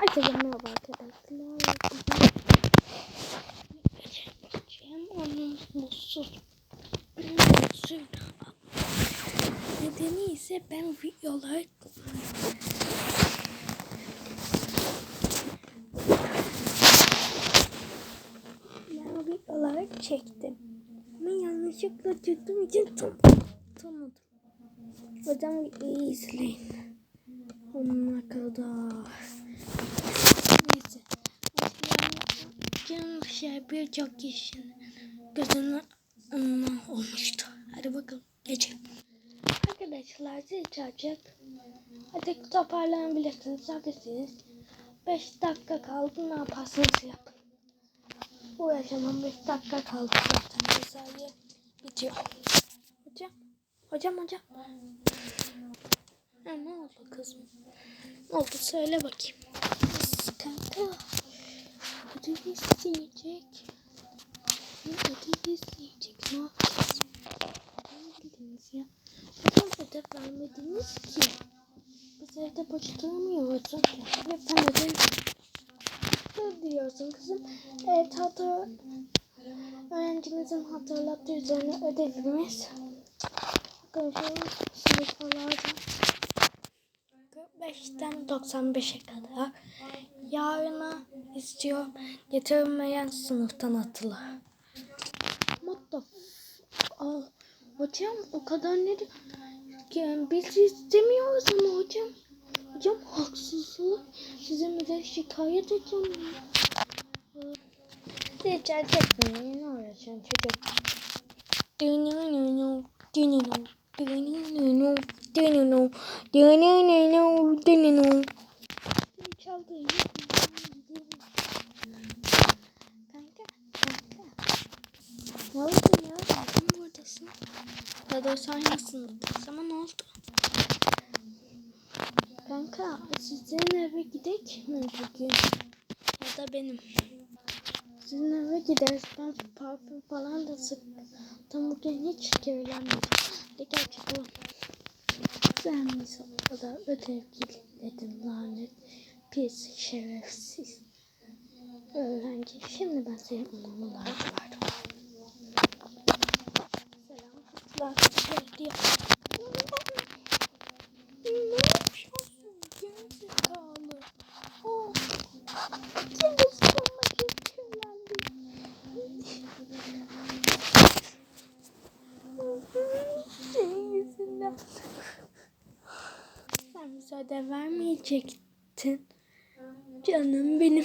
Herkese merhaba arkadaşlar. Geçeceğim onun mutsuz. Mutsuz. Nedeni ise ben videolar ben videolar çektim. Ama yanlışlıkla çektiğim için tam tutamadım. Hocam videoyu izleyin. Onunla kadar. Neyse. Şey birçok kişinin gözüne onunla olmuştu. Hadi bakalım geçelim. Arkadaşlar siz çarpacak. Hadi toparlanabilirsiniz. Hafifsiniz. 5 dakika kaldı. Ne yaparsınız yapın. Bu yaşamam 5 dakika kaldı zaten. Mesai bitiyor. Hocam. Hocam hocam. Ha, ne oldu kızım? Ne oldu söyle bakayım. Kanka? Ödül isteyecek. Ödül isteyecek. Ne yapacağız? Vermediniz ya. Neden ödev vermediniz ki? Biz evde boş duramıyoruz. Lütfen ödev. Ne diyorsun kızım? Evet hata öğrencimizin hatırlattığı üzerine ödevimiz. Bakalım sınıflardan. 5'ten 95'e kadar. Yarına istiyorum getirilmeyen sınıftan atılı. Mutlu. Al. Hocam o kadar ne diyor? Yani biz istemiyoruz ama hocam. Hocam haksızlık. Size mi de şikayet edeceğim. Şikayet etmeyin. Ne uğraşan çocuk. Dünyanın. Dünyanın. Dünyanın dününü, dününü, dününü. Çaldı. Kanka, kanka. Ne oldu ya? Neden buradasın? Ya da aynı sınıftayız ama ne oldu? Kanka, sizin eve gidek mi bugün? Ya da benim. Sizin eve gideriz. Ben parfüm falan da sıktım. Bugün hiç kirlenmedim. Hadi gel çıkalım. Sen misin o kadar ödev dedim lanet. Pis şerefsiz. Öğrenci. Şimdi ben senin umurumda vardım. Selam kızlar. Geldi ya. Ne yapıyorsun? Gerizekalı. Oh. Şimdi sonuna Senin yüzünden. Sen müsaade vermeyecektin. Canım benim.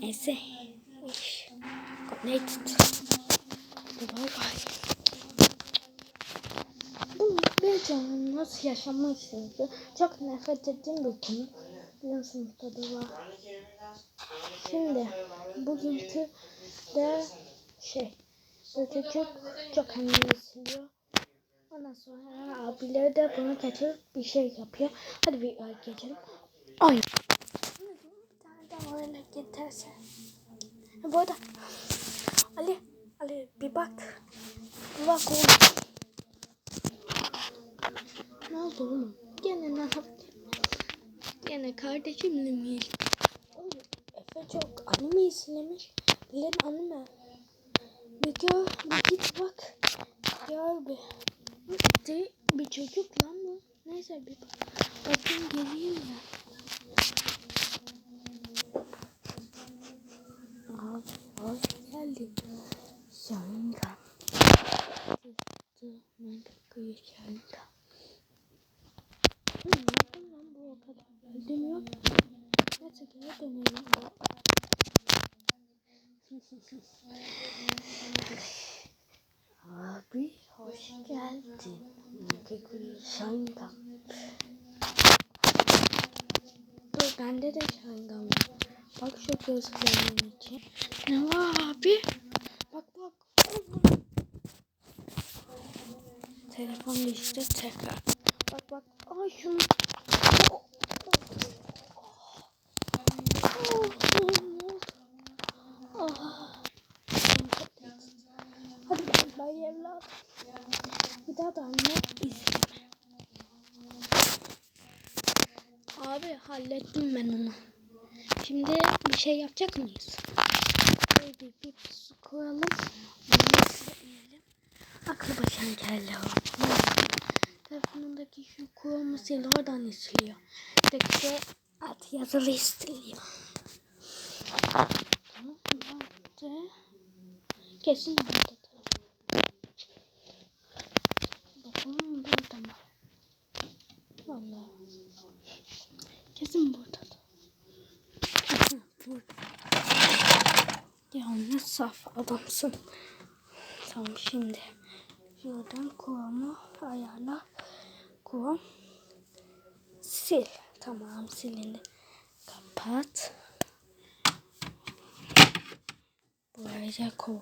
Neyse. Connected. Hadi bay bay. Bir canım nasıl yaşamak istiyordu? Çok nefret ettiğim bir konu. Biliyorsunuz tadı var. Şimdi bugünkü de şey böyle çok çok annesiliyor. Ondan sonra abileri de bunu kaçırıp bir şey yapıyor. Hadi bir geçelim. Ay. Bir tane daha öyle giderse. Bu arada Ali Ali bir bak. Bir bak oğlum. Ne oldu oğlum? Gene ne yaptın? Gene kardeşimle mi? Oğlum Efe çok anime izlemiş. Bilen anime. Bir gör, bir git bak. Gör bir. De, bir çocuk lan bu. Neyse bir bak. Bakayım geleyim ben. Aa, hoş geldin. Şanga. Ben kakıyı şanga. Ne yaptın lan bu o kadar? Öldüm yok. Neyse geri dönelim. Abi hoş geldin. Kakıyı şanga. Dur bende de şangam var. Bak şu gözlerimin içi. Ne var abi? Bak bak. Telefon düştü tekrar. Bak bak. Ay şunu. Oh, oh, ne oldu? Ah. Hadi bay bay evladım. Bir daha da anne izleme. Abi hallettim ben onu. Şimdi bir şey yapacak mıyız? Böyle bir, su koyalım. Aklı başına geldi o. Telefonundaki şu Chrome sil oradan siliyor. Peki de alt yazılı istiliyor. Tamam? Kesin burada. Bakalım burada mı? Vallahi. Kesin burada. Ya ne saf adamsın. Tamam şimdi. Şuradan kulağımı ayarla. Kulağım. Sil. Tamam silindi. Kapat. Buraya koy.